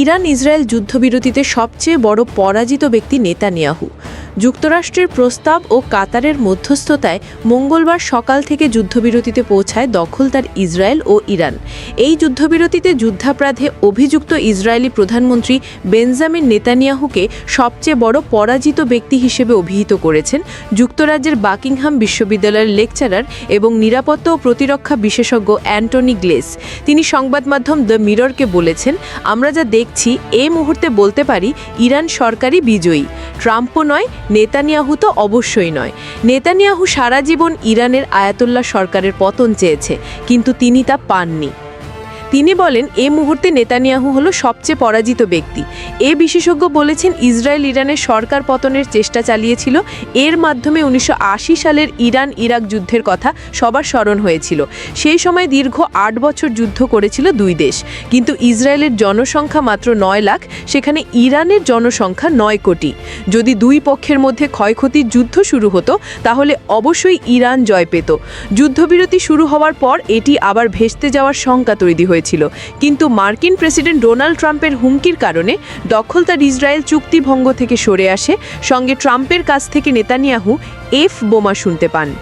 Iran Israel যুদ্ধবিরতিতে সবচেয়ে বড় পরাজিত ব্যক্তি নেতানিয়াহু। যুক্তরাষ্ট্রের প্রস্তাব ও কাতারের মধ্যস্থতায় মঙ্গলবার সকাল থেকে যুদ্ধবিরতিতে পৌঁছায় দখলদার ইসরায়েল ও ইরান। এই যুদ্ধবিরতিতে যুদ্ধাপরাধে অভিযুক্ত ইসরায়েলি প্রধানমন্ত্রী বেনজামিন নেতানিয়াহুকে সবচেয়ে বড় পরাজিত ব্যক্তি হিসেবে অভিহিত করেছেন যুক্তরাজ্যের বাকিংহাম বিশ্ববিদ্যালয়ের লেকচারার এবং নিরাপত্তা ও প্রতিরক্ষা বিশেষজ্ঞ অ্যান্টনি গ্লেস। তিনি সংবাদ মাধ্যম দ্য মিররকে বলেছেন, আমরা যা দেখছি এ মুহূর্তে বলতে পারি ইরান সরকারই বিজয়ী। ট্রাম্পও নয়, নেতানিয়াহু তো অবশ্যই নয়। নেতানিয়াহু সারা জীবন ইরানের আয়াতুল্লাহ সরকারের পতন চেয়েছে, কিন্তু তিনি তা পাননি। তিনি বলেন, এ মুহূর্তে নেতানিয়াহু হলো সবচেয়ে পরাজিত ব্যক্তি। এ বিশেষজ্ঞ বলেছেন, ইসরায়েল ইরানের সরকার পতনের চেষ্টা চালিয়েছিল। এর মাধ্যমে উনিশশো আশি সালের ইরান ইরাক যুদ্ধের কথা সবার স্মরণ হয়েছিল। সেই সময় দীর্ঘ আট বছর যুদ্ধ করেছিল দুই দেশ। কিন্তু ইসরায়েলের জনসংখ্যা মাত্র নয় লাখ, সেখানে ইরানের জনসংখ্যা নয় কোটি। যদি দুই পক্ষের মধ্যে ক্ষয়ক্ষতির যুদ্ধ শুরু হতো, তাহলে অবশ্যই ইরান জয় পেত। যুদ্ধবিরতি শুরু হওয়ার পর এটি আবার ভেস্তে যাওয়ার শঙ্কা তৈরি হয়েছিল। কিন্তু মার্কিন প্রেসিডেন্ট ডোনাল্ড ট্রাম্পের হুমকির কারণে দখলদার ইসরায়েল চুক্তি ভঙ্গ থেকে সরে আসে। সঙ্গে ট্রাম্পের কাছ থেকে নেতানিয়াহু এফ বোমা শুনতে পান।